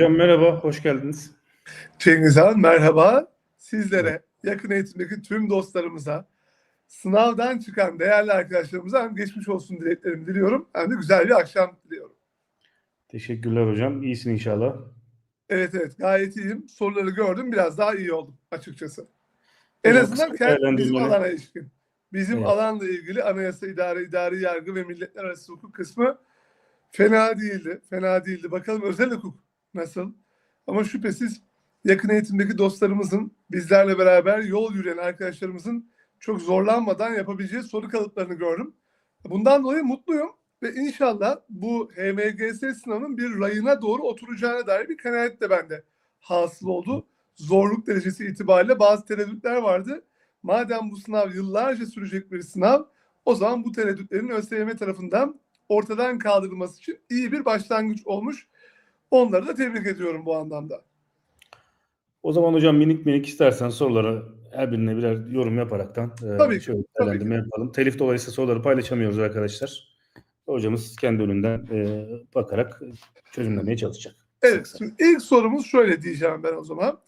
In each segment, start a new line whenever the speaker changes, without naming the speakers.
Hocam merhaba, hoş geldiniz.
Cengiz Han merhaba. Sizlere, yakın eğitimdeki tüm dostlarımıza, sınavdan çıkan değerli arkadaşlarımıza hem geçmiş olsun dileklerimi diliyorum hem de güzel bir akşam diliyorum.
Teşekkürler hocam. İyisin inşallah.
Evet evet gayet iyiyim. Soruları gördüm biraz daha iyi oldum açıkçası. En
Hocam,
azından
kısa
kendi, bizim alana ilişkin. Bizim
Evet.
alanla ilgili anayasa, idare, idari yargı ve milletler arası hukuk kısmı fena değildi. Fena değildi. Bakalım özel hukuk nasıl? Ama şüphesiz yakın eğitimdeki dostlarımızın bizlerle beraber yol yürüyen arkadaşlarımızın çok zorlanmadan yapabileceği soru kalıplarını gördüm. Bundan dolayı mutluyum ve inşallah bu HMGS sınavının bir rayına doğru oturacağına dair bir kanaat de bende hasıl oldu. Zorluk derecesi itibariyle bazı tereddütler vardı. Madem bu sınav yıllarca sürecek bir sınav, o zaman bu tereddütlerin ÖSYM tarafından ortadan kaldırılması için iyi bir başlangıç olmuş. Onları da tebrik ediyorum bu anlamda.
O zaman hocam minik minik istersen soruları her birine birer yorum yaparaktan e,
Tabii ki,
şöyle
tabii
değerlendirme yapalım. Telif dolayısıyla soruları paylaşamıyoruz arkadaşlar. Hocamız kendi önünden e, bakarak çözümlemeye çalışacak.
Evet, şimdi ilk sorumuz şöyle diyeceğim ben o zaman.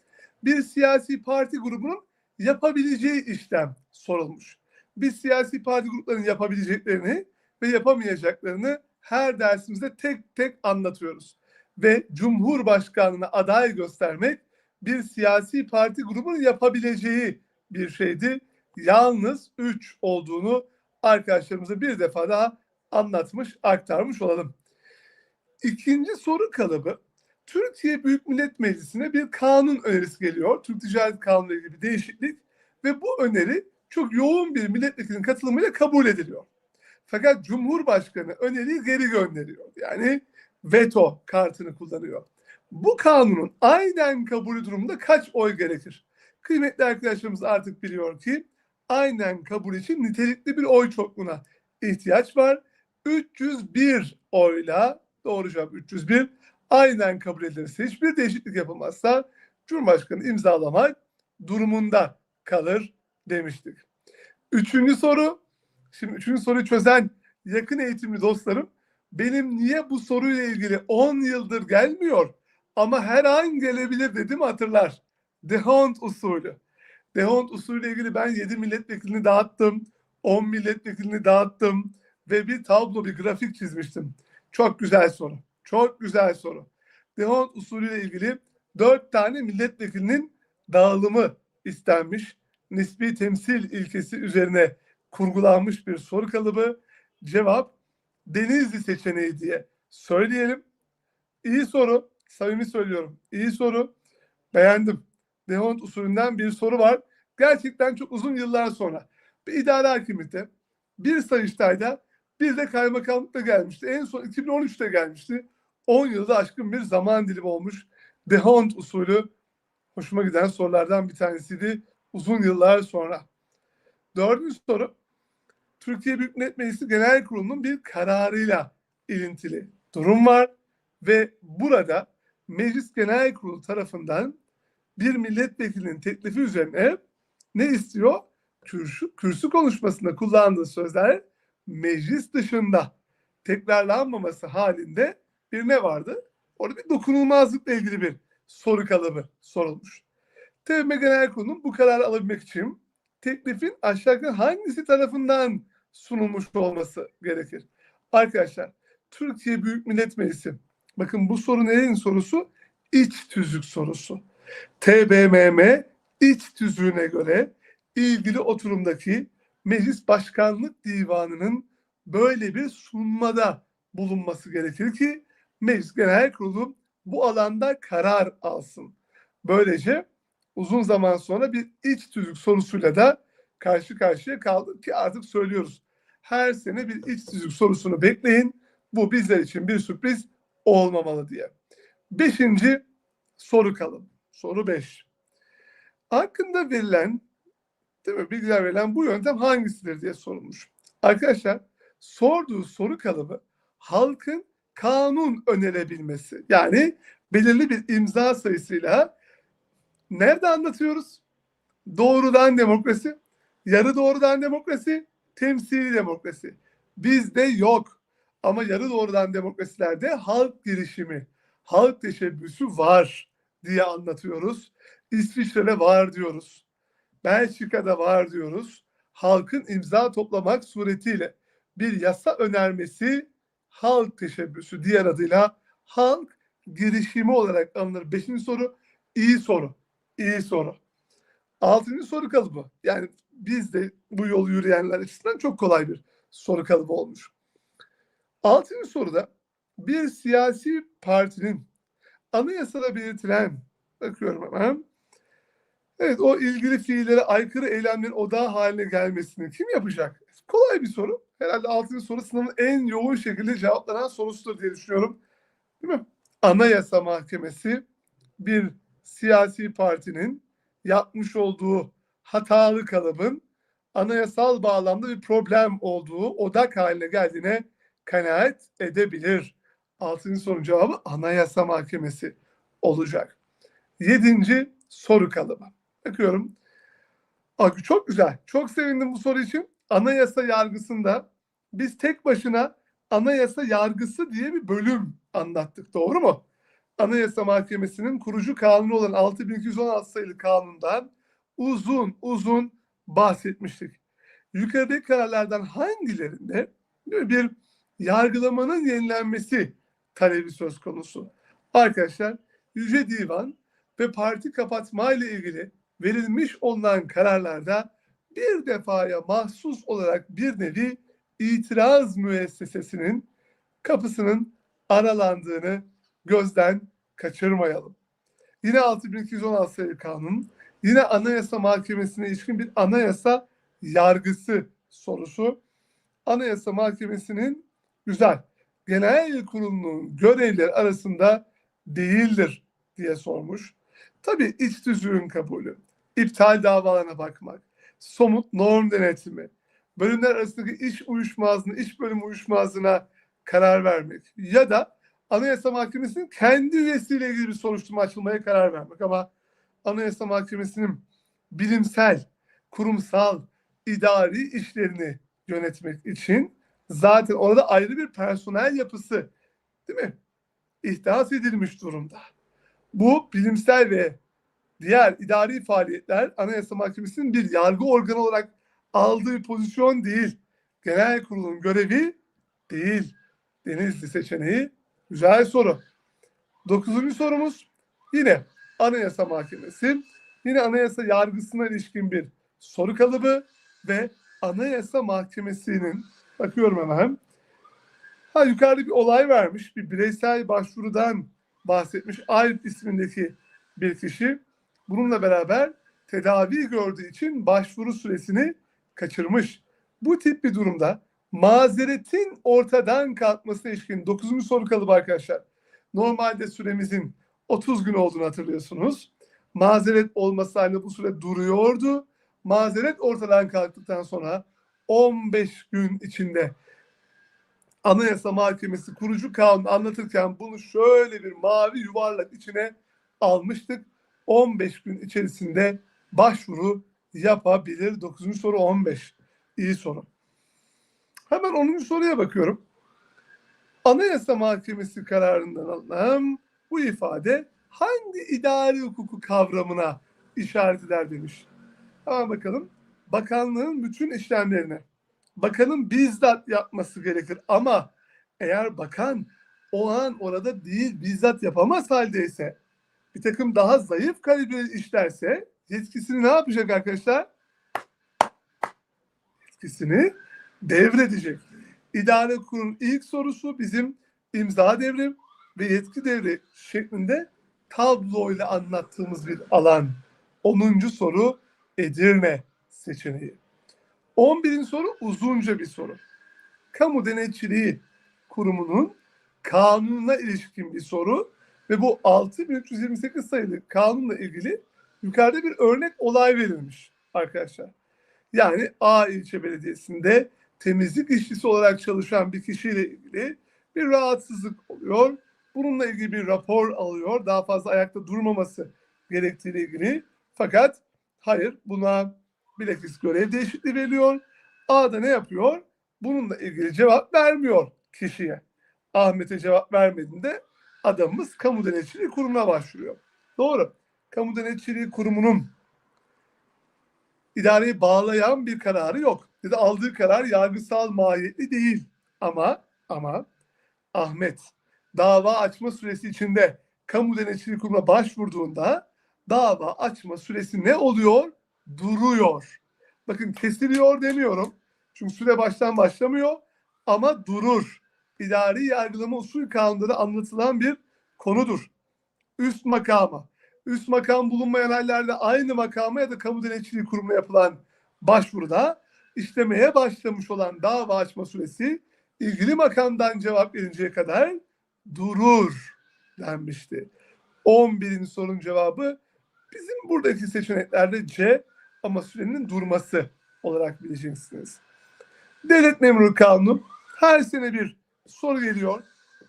Bir siyasi parti grubunun yapabileceği işlem sorulmuş. Biz siyasi parti gruplarının yapabileceklerini ve yapamayacaklarını her dersimizde tek tek anlatıyoruz. Ve Cumhurbaşkanlığına aday göstermek bir siyasi parti grubunun yapabileceği bir şeydi. Yalnız 3 olduğunu arkadaşlarımıza bir defa daha anlatmış, aktarmış olalım. İkinci soru kalıbı Türkiye Büyük Millet Meclisi'ne bir kanun önerisi geliyor. Türk Ticaret Kanunu ile ilgili bir değişiklik ve bu öneri çok yoğun bir milletvekilinin katılımıyla kabul ediliyor. Fakat Cumhurbaşkanı öneriyi geri gönderiyor. Yani veto kartını kullanıyor. Bu kanunun aynen kabulü durumunda kaç oy gerekir? Kıymetli arkadaşlarımız artık biliyor ki aynen kabul için nitelikli bir oy çokluğuna ihtiyaç var. 301 oyla doğru cevap 301 aynen kabul edilirse hiçbir değişiklik yapılmazsa Cumhurbaşkanı imzalamak durumunda kalır demiştik. Üçüncü soru. Şimdi üçüncü soruyu çözen yakın eğitimli dostlarım benim niye bu soruyla ilgili 10 yıldır gelmiyor ama her an gelebilir dedim hatırlar. Dehont usulü. Dehont usulü ile ilgili ben 7 milletvekilini dağıttım. 10 milletvekilini dağıttım ve bir tablo, bir grafik çizmiştim. Çok güzel soru. Çok güzel soru. Dehont usulüyle ilgili dört tane milletvekilinin dağılımı istenmiş. Nispi temsil ilkesi üzerine kurgulanmış bir soru kalıbı. Cevap Denizli seçeneği diye söyleyelim. İyi soru. Samimi söylüyorum. İyi soru. Beğendim. Dehont usulünden bir soru var. Gerçekten çok uzun yıllar sonra. Bir idare hakimiyeti, bir Sayıştay'da bir de kaymakamlıkta gelmişti. En son 2013'te gelmişti. 10 yılda aşkın bir zaman dilimi olmuş. Dehont usulü hoşuma giden sorulardan bir tanesiydi. Uzun yıllar sonra. Dördüncü soru. Türkiye Büyük Millet Meclisi Genel Kurulu'nun bir kararıyla ilintili durum var. Ve burada Meclis Genel Kurulu tarafından bir milletvekilinin teklifi üzerine ne istiyor? Kürsü, kürsü konuşmasında kullandığı sözler meclis dışında tekrarlanmaması halinde bir ne vardı? Orada bir dokunulmazlıkla ilgili bir soru kalıbı sorulmuş. TBMM Genel Kurulu'nun bu kararı alabilmek için teklifin aşağıdaki hangisi tarafından sunulmuş olması gerekir? Arkadaşlar Türkiye Büyük Millet Meclisi bakın bu soru nerenin sorusu? İç tüzük sorusu. TBMM iç tüzüğüne göre ilgili oturumdaki Meclis Başkanlık Divanı'nın böyle bir sunmada bulunması gerekir ki Meclis Genel Kurulu bu alanda karar alsın. Böylece uzun zaman sonra bir iç tüzük sorusuyla da karşı karşıya kaldık ki artık söylüyoruz. Her sene bir iç tüzük sorusunu bekleyin. Bu bizler için bir sürpriz olmamalı diye. Beşinci soru kalın. Soru beş. Hakkında verilen değil mi, bilgiler verilen bu yöntem hangisidir diye sorulmuş. Arkadaşlar sorduğu soru kalıbı halkın kanun önerebilmesi. Yani belirli bir imza sayısıyla nerede anlatıyoruz? Doğrudan demokrasi, yarı doğrudan demokrasi, temsili demokrasi. Bizde yok. Ama yarı doğrudan demokrasilerde halk girişimi, halk teşebbüsü var diye anlatıyoruz. İsviçre'de var diyoruz. Belçika'da var diyoruz. Halkın imza toplamak suretiyle bir yasa önermesi halk teşebbüsü diğer adıyla halk girişimi olarak anılır. Beşinci soru iyi soru. İyi soru. Altıncı soru kalıbı. Yani biz de bu yolu yürüyenler açısından çok kolay bir soru kalıbı olmuş. Altıncı soruda bir siyasi partinin anayasada belirtilen bakıyorum hemen. Evet o ilgili fiillere aykırı eylemlerin odağı haline gelmesini kim yapacak? Kolay bir soru. Herhalde altıncı soru sınavın en yoğun şekilde cevaplanan sorusudur diye düşünüyorum. Değil mi? Anayasa Mahkemesi bir siyasi partinin yapmış olduğu hatalı kalıbın anayasal bağlamda bir problem olduğu odak haline geldiğine kanaat edebilir. Altıncı sorunun cevabı Anayasa Mahkemesi olacak. Yedinci soru kalıbı. Bakıyorum. Aa, çok güzel. Çok sevindim bu soru için. Anayasa yargısında biz tek başına anayasa yargısı diye bir bölüm anlattık. Doğru mu? Anayasa Mahkemesi'nin kurucu kanunu olan 6216 sayılı kanundan uzun uzun bahsetmiştik. Yukarıdaki kararlardan hangilerinde bir yargılamanın yenilenmesi talebi söz konusu? Arkadaşlar Yüce Divan ve parti kapatma ile ilgili verilmiş olan kararlarda bir defaya mahsus olarak bir nevi itiraz müessesesinin kapısının aralandığını gözden kaçırmayalım. Yine 6216 sayılı kanun, yine Anayasa Mahkemesi'ne ilişkin bir anayasa yargısı sorusu. Anayasa Mahkemesi'nin güzel genel kurulunun görevleri arasında değildir diye sormuş. Tabii iç tüzüğün kabulü, iptal davalarına bakmak, somut norm denetimi, bölümler arasındaki iş uyuşmazlığına, iş bölüm uyuşmazlığına karar vermek ya da Anayasa Mahkemesi'nin kendi üyesiyle ilgili bir soruşturma açılmaya karar vermek ama Anayasa Mahkemesi'nin bilimsel, kurumsal, idari işlerini yönetmek için zaten orada ayrı bir personel yapısı değil mi? İhdas edilmiş durumda. Bu bilimsel ve diğer idari faaliyetler Anayasa Mahkemesi'nin bir yargı organı olarak aldığı pozisyon değil. Genel kurulun görevi değil. Denizli seçeneği güzel soru. Dokuzuncu sorumuz yine Anayasa Mahkemesi. Yine anayasa yargısına ilişkin bir soru kalıbı ve Anayasa Mahkemesi'nin bakıyorum hemen. Ha yukarıda bir olay vermiş. Bir bireysel başvurudan bahsetmiş. Ayrıt ismindeki bir kişi. Bununla beraber tedavi gördüğü için başvuru süresini kaçırmış. Bu tip bir durumda mazeretin ortadan kalkmasına ilişkin 9. soru kalıbı arkadaşlar. Normalde süremizin 30 gün olduğunu hatırlıyorsunuz. Mazeret olması halinde bu süre duruyordu. Mazeret ortadan kalktıktan sonra 15 gün içinde Anayasa Mahkemesi kurucu kanunu anlatırken bunu şöyle bir mavi yuvarlak içine almıştık. 15 gün içerisinde başvuru yapabilir. 9. soru 15. İyi soru. Hemen 10. soruya bakıyorum. Anayasa Mahkemesi kararından alınan bu ifade hangi idari hukuku kavramına işaret eder demiş. Hemen bakalım. Bakanlığın bütün işlemlerine bakanın bizzat yapması gerekir ama eğer bakan o an orada değil bizzat yapamaz haldeyse bir takım daha zayıf kalibreli işlerse yetkisini ne yapacak arkadaşlar? Yetkisini devredecek. İdare kurulun ilk sorusu bizim imza devrim ve yetki devri şeklinde tabloyla anlattığımız bir alan. 10. soru Edirne seçeneği. 11. soru uzunca bir soru. Kamu Denetçiliği Kurumu'nun kanununa ilişkin bir soru ve bu 6328 sayılı kanunla ilgili yukarıda bir örnek olay verilmiş arkadaşlar. Yani A ilçe belediyesinde temizlik işçisi olarak çalışan bir kişiyle ilgili bir rahatsızlık oluyor. Bununla ilgili bir rapor alıyor. Daha fazla ayakta durmaması gerektiğiyle ilgili. Fakat hayır buna bilakis görev değişikliği veriliyor. A da ne yapıyor? Bununla ilgili cevap vermiyor kişiye. Ahmet'e cevap vermediğinde adamımız kamu denetçiliği kurumuna başvuruyor. Doğru. Kamu denetçiliği kurumunun idareyi bağlayan bir kararı yok. Ya da aldığı karar yargısal mahiyetli değil. Ama ama Ahmet dava açma süresi içinde kamu denetçiliği kurumuna başvurduğunda dava açma süresi ne oluyor? Duruyor. Bakın kesiliyor demiyorum. Çünkü süre baştan başlamıyor ama durur. İdari yargılama usul kanununda anlatılan bir konudur. Üst makama, üst makam bulunmayan hallerde aynı makama ya da kamu denetçiliği kurumuna yapılan başvuruda işlemeye başlamış olan dava açma süresi ilgili makamdan cevap verinceye kadar durur denmişti. 11. sorunun cevabı bizim buradaki seçeneklerde C ama sürenin durması olarak bileceksiniz. Devlet Memuru Kanunu her sene bir soru geliyor.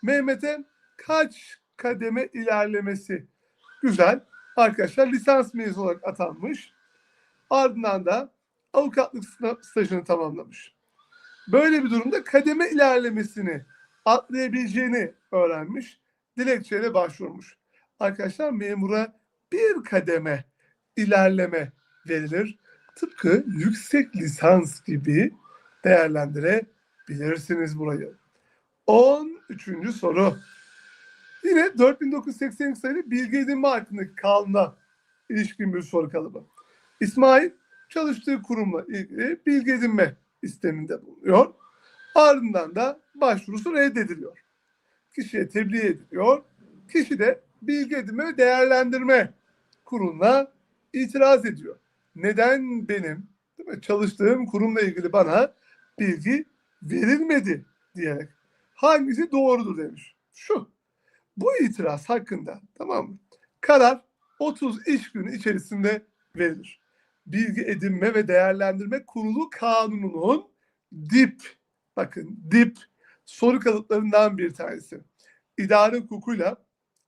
Mehmet'e kaç kademe ilerlemesi? Güzel. Arkadaşlar lisans mezunu olarak atanmış. Ardından da avukatlık stajını tamamlamış. Böyle bir durumda kademe ilerlemesini atlayabileceğini öğrenmiş. Dilekçeyle başvurmuş. Arkadaşlar memura bir kademe ilerleme verilir. Tıpkı yüksek lisans gibi değerlendirebilirsiniz burayı. 13. soru. Yine 4982 sayılı bilgi edinme hakkındaki kanuna ilişkin bir soru kalıbı. İsmail çalıştığı kurumla ilgili bilgi edinme isteminde bulunuyor. Ardından da başvurusu reddediliyor. Kişiye tebliğ ediliyor. Kişi de bilgi edinme ve değerlendirme kuruluna itiraz ediyor. Neden benim değil mi, çalıştığım kurumla ilgili bana bilgi verilmedi diyerek. Hangisi doğrudur demiş. Şu. Bu itiraz hakkında tamam mı? Karar 30 iş günü içerisinde verilir. Bilgi edinme ve değerlendirme kurulu kanununun dip bakın dip soru kalıplarından bir tanesi. İdare hukukuyla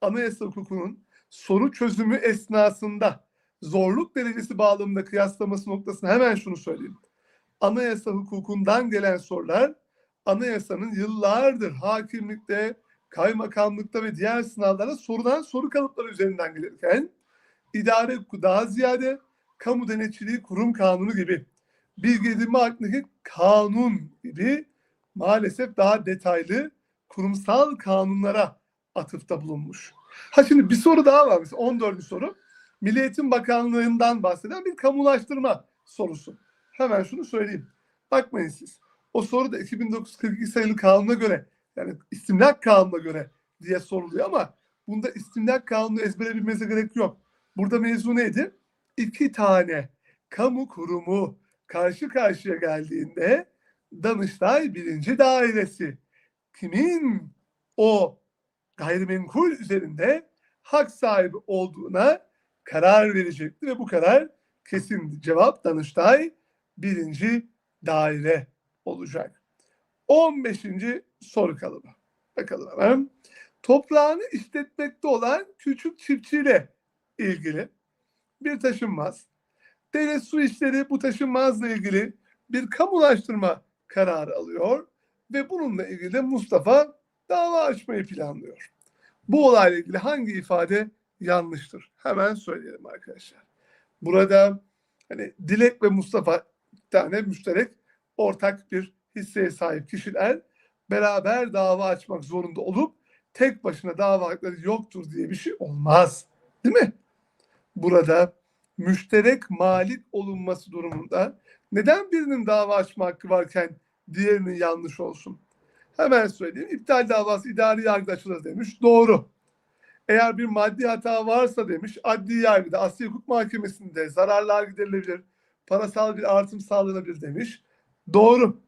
anayasa hukukunun soru çözümü esnasında zorluk derecesi bağlamında kıyaslaması noktasında hemen şunu söyleyeyim. Anayasa hukukundan gelen sorular anayasanın yıllardır hakimlikte, kaymakamlıkta ve diğer sınavlarda sorulan soru kalıpları üzerinden gelirken idare hukuku daha ziyade kamu denetçiliği kurum kanunu gibi bilgi edinme hakkındaki kanun gibi maalesef daha detaylı kurumsal kanunlara atıfta bulunmuş. Ha şimdi bir soru daha var. Mesela 14. soru. Milli Eğitim Bakanlığı'ndan bahseden bir kamulaştırma sorusu. Hemen şunu söyleyeyim. Bakmayın siz. O soru da 2942 sayılı kanuna göre yani istimlak kanununa göre diye soruluyor ama bunda istimlak kanunu ezbere bilmenize gerek yok. Burada mevzu neydi? İki tane kamu kurumu karşı karşıya geldiğinde Danıştay birinci dairesi kimin o gayrimenkul üzerinde hak sahibi olduğuna karar verecekti ve bu karar kesin cevap Danıştay birinci daire olacak. 15. soru kalıbı. Bakalım hemen. Toprağını işletmekte olan küçük çiftçiyle ilgili bir taşınmaz. Devlet su işleri bu taşınmazla ilgili bir kamulaştırma kararı alıyor ve bununla ilgili Mustafa dava açmayı planlıyor. Bu olayla ilgili hangi ifade yanlıştır? Hemen söyleyelim arkadaşlar. Burada hani Dilek ve Mustafa bir tane müşterek ortak bir hisseye sahip kişiler beraber dava açmak zorunda olup tek başına dava hakları yoktur diye bir şey olmaz. Değil mi? Burada müşterek malik olunması durumunda neden birinin dava açma hakkı varken diğerinin yanlış olsun? Hemen söyleyeyim. İptal davası idari yargıda açılır demiş. Doğru. Eğer bir maddi hata varsa demiş adli yargıda Asya Hukuk Mahkemesi'nde zararlar giderilebilir, parasal bir artım sağlanabilir demiş. Doğru.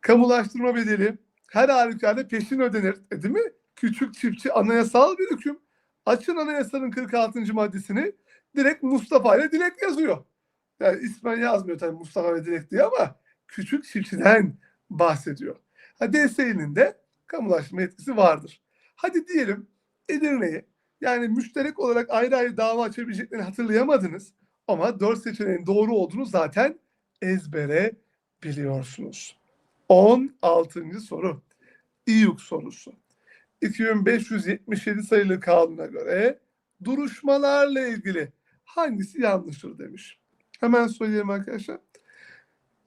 Kamulaştırma bedeli her halükarda peşin ödenir. E, değil mi? Küçük çiftçi anayasal bir hüküm. Açın anayasanın 46. maddesini direkt Mustafa ile Dilek yazıyor. Yani ismen yazmıyor tabii Mustafa ve Dilek diye ama küçük çiftçiden bahsediyor. Ha DSİ'nin de kamulaştırma etkisi vardır. Hadi diyelim Edirne'yi yani müşterek olarak ayrı ayrı dava açabileceklerini hatırlayamadınız. Ama dört seçeneğin doğru olduğunu zaten ezbere biliyorsunuz. 16. soru. İYUK sorusu. 2577 sayılı kanuna göre duruşmalarla ilgili hangisi yanlıştır demiş. Hemen söyleyeyim arkadaşlar.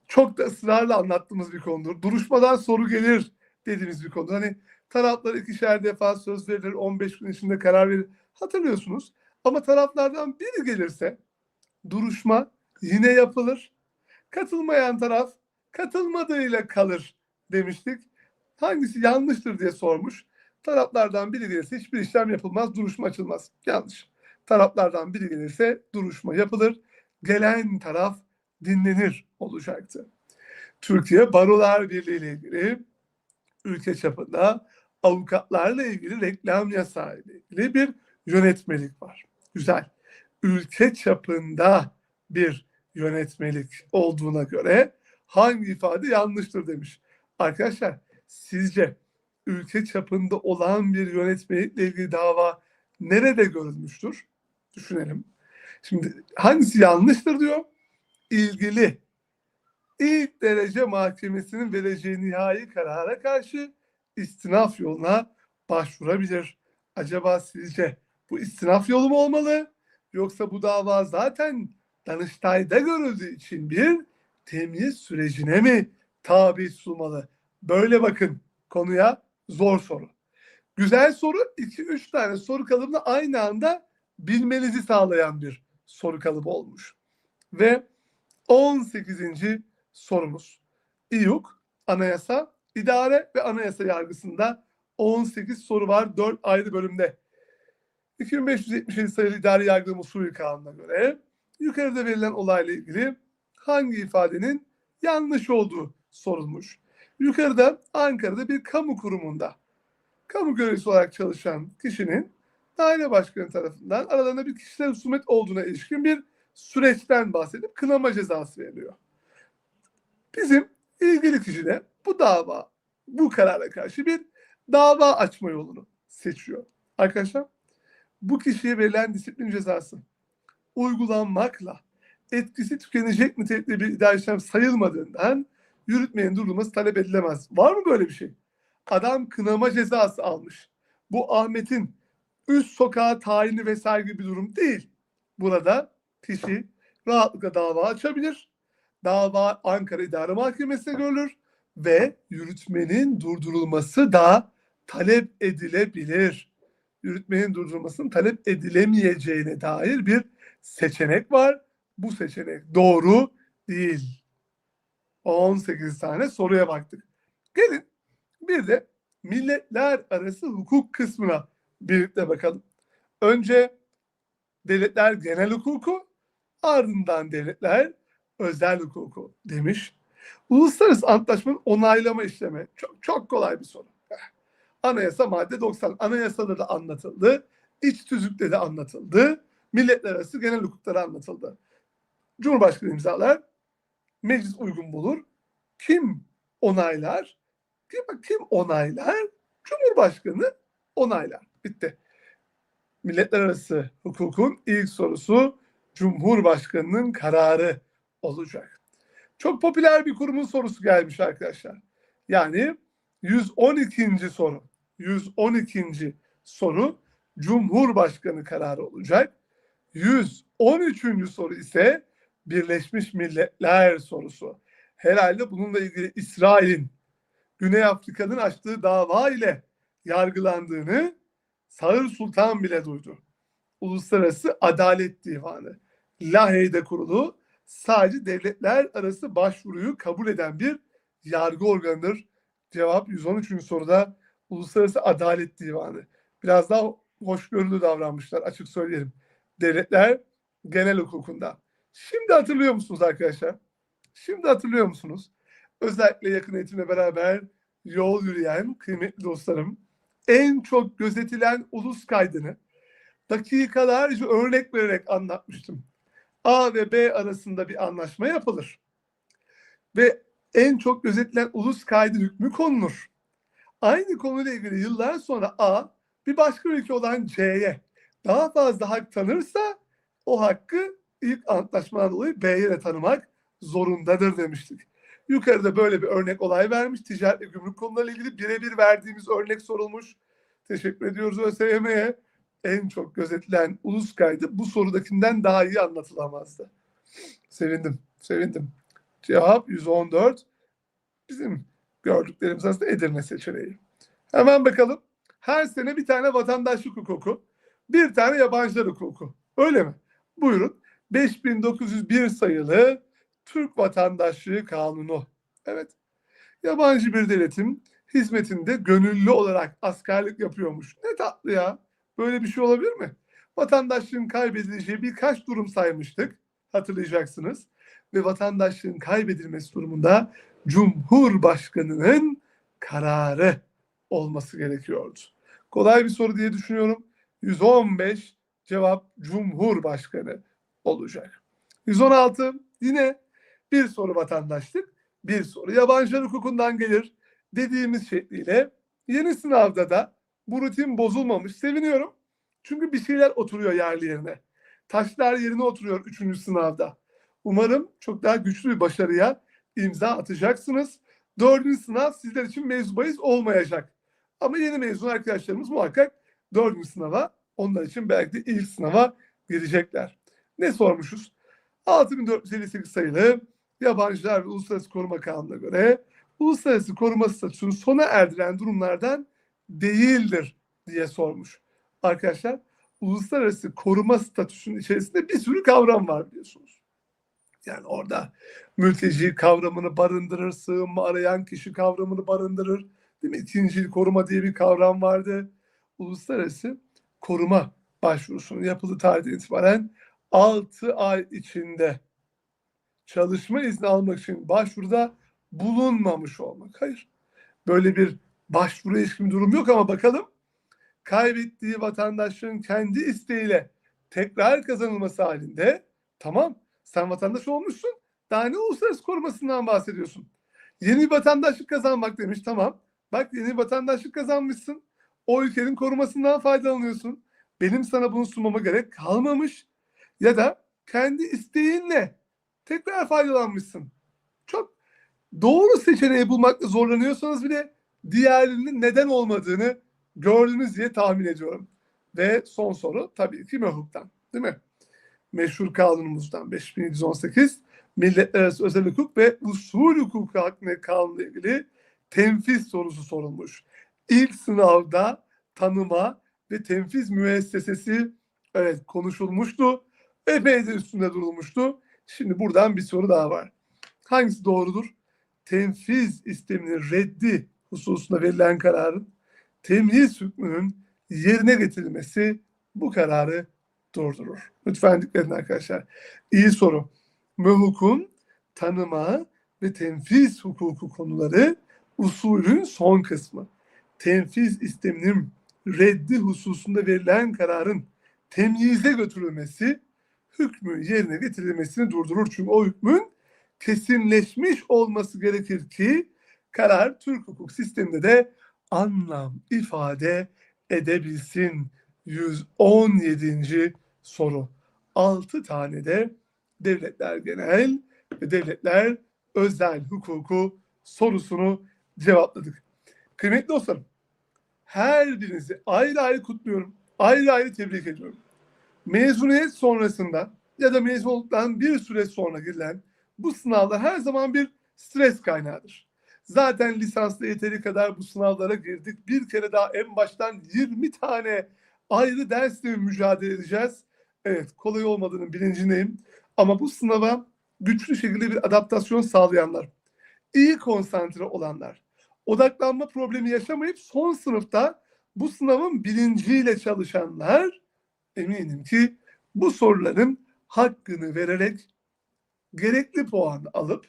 Çok da ısrarla anlattığımız bir konudur. Duruşmadan soru gelir dediğimiz bir konudur. Hani taraflar ikişer defa söz verilir, 15 gün içinde karar verir. Hatırlıyorsunuz. Ama taraflardan biri gelirse duruşma yine yapılır. Katılmayan taraf katılmadığıyla kalır demiştik. Hangisi yanlıştır diye sormuş. Taraflardan biri gelirse hiçbir işlem yapılmaz, duruşma açılmaz. Yanlış. Taraflardan biri gelirse duruşma yapılır. Gelen taraf dinlenir olacaktı. Türkiye Barolar Birliği ile ilgili ülke çapında avukatlarla ilgili reklam yasağı ile ilgili bir yönetmelik var. Güzel. Ülke çapında bir yönetmelik olduğuna göre hangi ifade yanlıştır demiş. Arkadaşlar sizce ülke çapında olan bir yönetmelikle ilgili dava nerede görülmüştür? Düşünelim. Şimdi hangisi yanlıştır diyor? İlgili ilk derece mahkemesinin vereceği nihai karara karşı istinaf yoluna başvurabilir. Acaba sizce bu istinaf yolu mu olmalı? Yoksa bu dava zaten Danıştay'da görüldüğü için bir temyiz sürecine mi tabi tutulmalı? Böyle bakın konuya zor soru. Güzel soru 2-3 tane soru kalıbını aynı anda bilmenizi sağlayan bir soru kalıbı olmuş. Ve 18. sorumuz. İYUK, anayasa, idare ve anayasa yargısında 18 soru var 4 ayrı bölümde. 2577 sayılı idari yargı usulü kanununa göre yukarıda verilen olayla ilgili hangi ifadenin yanlış olduğu sorulmuş. Yukarıda Ankara'da bir kamu kurumunda kamu görevlisi olarak çalışan kişinin daire başkanı tarafından aralarında bir kişisel husumet olduğuna ilişkin bir süreçten bahsedip kınama cezası veriliyor. Bizim ilgili kişi de bu dava, bu karara karşı bir dava açma yolunu seçiyor. Arkadaşlar bu kişiye verilen disiplin cezası uygulanmakla etkisi tükenecek nitelikte bir idari işlem sayılmadığından yürütmeyin durulması talep edilemez. Var mı böyle bir şey? Adam kınama cezası almış. Bu Ahmet'in üst sokağa tayini vesaire gibi bir durum değil. Burada kişi rahatlıkla dava açabilir. Dava Ankara İdare Mahkemesi'ne görülür ve yürütmenin durdurulması da talep edilebilir. Yürütmenin durdurulmasının talep edilemeyeceğine dair bir seçenek var. Bu seçenek doğru değil. 18 tane soruya baktık. Gelin bir de milletler arası hukuk kısmına birlikte bakalım. Önce devletler genel hukuku, ardından devletler özel hukuku demiş. Uluslararası antlaşmanın onaylama işlemi. Çok, çok kolay bir soru. Anayasa madde 90. Anayasada da anlatıldı. İç tüzükte de anlatıldı. Milletler arası genel hukukları anlatıldı. Cumhurbaşkanı imzalar. Meclis uygun bulur. Kim onaylar? Kim, kim onaylar? Cumhurbaşkanı onaylar. Bitti. Milletler arası hukukun ilk sorusu Cumhurbaşkanının kararı olacak. Çok popüler bir kurumun sorusu gelmiş arkadaşlar. Yani 112. soru. 112. soru Cumhurbaşkanı kararı olacak. 113. soru ise Birleşmiş Milletler sorusu. Herhalde bununla ilgili İsrail'in Güney Afrika'nın açtığı dava ile yargılandığını Sağır Sultan bile duydu. Uluslararası Adalet Divanı. Lahey'de kurulu sadece devletler arası başvuruyu kabul eden bir yargı organıdır. Cevap 113. soruda Uluslararası Adalet Divanı. Biraz daha hoşgörülü davranmışlar açık söyleyelim. Devletler genel hukukunda. Şimdi hatırlıyor musunuz arkadaşlar? Şimdi hatırlıyor musunuz? Özellikle yakın eğitimle beraber yol yürüyen kıymetli dostlarım en çok gözetilen ulus kaydını dakikalarca örnek vererek anlatmıştım. A ve B arasında bir anlaşma yapılır. Ve en çok gözetilen ulus kaydı hükmü konulur. Aynı konuyla ilgili yıllar sonra A bir başka ülke olan C'ye daha fazla hak tanırsa o hakkı ilk antlaşmadan dolayı B'ye de tanımak zorundadır demiştik. Yukarıda böyle bir örnek olay vermiş. Ticaret ve gümrük konularıyla ilgili birebir verdiğimiz örnek sorulmuş. Teşekkür ediyoruz ÖSYM'ye. En çok gözetilen ulus kaydı bu sorudakinden daha iyi anlatılamazdı. Sevindim, sevindim. Cevap 114. Bizim gördüklerimiz aslında Edirne seçeneği. Hemen bakalım. Her sene bir tane vatandaşlık hukuku, bir tane yabancılar hukuku. Öyle mi? Buyurun. 5901 sayılı Türk Vatandaşlığı Kanunu. Evet. Yabancı bir devletin hizmetinde gönüllü olarak askerlik yapıyormuş. Ne tatlı ya. Böyle bir şey olabilir mi? Vatandaşlığın kaybedileceği birkaç durum saymıştık. Hatırlayacaksınız. Ve vatandaşlığın kaybedilmesi durumunda Cumhurbaşkanı'nın kararı olması gerekiyordu. Kolay bir soru diye düşünüyorum. 115 cevap Cumhurbaşkanı olacak. 116 yine bir soru vatandaşlık, bir soru yabancılar hukukundan gelir dediğimiz şekliyle yeni sınavda da bu rutin bozulmamış. Seviniyorum. Çünkü bir şeyler oturuyor yerli yerine. Taşlar yerine oturuyor üçüncü sınavda. Umarım çok daha güçlü bir başarıya imza atacaksınız. Dördüncü sınav sizler için mevzu bahis olmayacak. Ama yeni mezun arkadaşlarımız muhakkak dördüncü sınava, onlar için belki de ilk sınava girecekler. Ne sormuşuz? 6458 sayılı Yabancılar ve Uluslararası Koruma Kanunu'na göre uluslararası koruma statüsünü sona erdiren durumlardan değildir diye sormuş. Arkadaşlar uluslararası koruma statüsünün içerisinde bir sürü kavram var biliyorsunuz. Yani orada mülteci kavramını barındırır, sığınma arayan kişi kavramını barındırır. Değil mi? İkincil koruma diye bir kavram vardı. Uluslararası koruma başvurusunun yapıldığı tarihten itibaren 6 ay içinde çalışma izni almak için başvuruda bulunmamış olmak. Hayır. Böyle bir başvuru ilişkin bir durum yok ama bakalım kaybettiği vatandaşlığın kendi isteğiyle tekrar kazanılması halinde tamam sen vatandaş olmuşsun daha ne uluslararası korumasından bahsediyorsun. Yeni bir vatandaşlık kazanmak demiş tamam. Bak yeni bir vatandaşlık kazanmışsın. O ülkenin korumasından faydalanıyorsun. Benim sana bunu sunmama gerek kalmamış. Ya da kendi isteğinle tekrar faydalanmışsın. Çok doğru seçeneği bulmakta zorlanıyorsanız bile diğerlerinin neden olmadığını gördünüz diye tahmin ediyorum. Ve son soru tabii ki MEHUK'tan değil mi? Meşhur kanunumuzdan 5718 Milletler Özel Hukuk ve Usul Hukuku hakkında kanunla ilgili tenfiz sorusu sorulmuş. İlk sınavda tanıma ve tenfiz müessesesi evet konuşulmuştu. Epey de üstünde durulmuştu. Şimdi buradan bir soru daha var. Hangisi doğrudur? Tenfiz isteminin reddi hususunda verilen kararın temyiz hükmünün yerine getirilmesi bu kararı durdurur. Lütfen dikkat edin arkadaşlar. İyi soru. Mühukun tanıma ve tenfiz hukuku konuları usulün son kısmı. Tenfiz isteminin reddi hususunda verilen kararın temyize götürülmesi hükmün yerine getirilmesini durdurur. Çünkü o hükmün kesinleşmiş olması gerekir ki karar Türk hukuk sisteminde de anlam ifade edebilsin. 117. soru. 6 tane de devletler genel ve devletler özel hukuku sorusunu cevapladık. Kıymetli dostlarım, her birinizi ayrı ayrı kutluyorum. Ayrı ayrı tebrik ediyorum. Mezuniyet sonrasında ya da mezun olduktan bir süre sonra girilen bu sınavlar her zaman bir stres kaynağıdır. Zaten lisanslı yeteri kadar bu sınavlara girdik. Bir kere daha en baştan 20 tane ayrı dersle mücadele edeceğiz. Evet kolay olmadığının bilincindeyim. Ama bu sınava güçlü şekilde bir adaptasyon sağlayanlar, iyi konsantre olanlar, odaklanma problemi yaşamayıp son sınıfta bu sınavın bilinciyle çalışanlar eminim ki bu soruların hakkını vererek gerekli puan alıp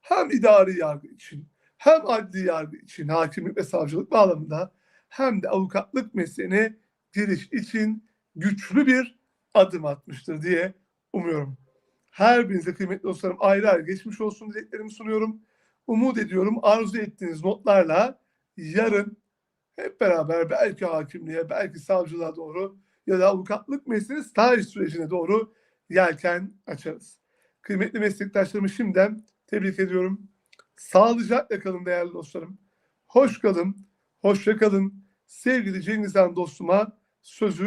hem idari yargı için hem adli yargı için hakimlik ve savcılık bağlamında hem de avukatlık mesleğine giriş için güçlü bir adım atmıştır diye umuyorum. Her birinize kıymetli dostlarım ayrı ayrı geçmiş olsun dileklerimi sunuyorum. Umut ediyorum arzu ettiğiniz notlarla yarın hep beraber belki hakimliğe, belki savcılığa doğru ya da avukatlık mesleği staj sürecine doğru yelken açarız. Kıymetli meslektaşlarımı şimdiden tebrik ediyorum. Sağlıcakla kalın değerli dostlarım. Hoş kalın, hoşça kalın, sevgili Cengiz dostuma sözü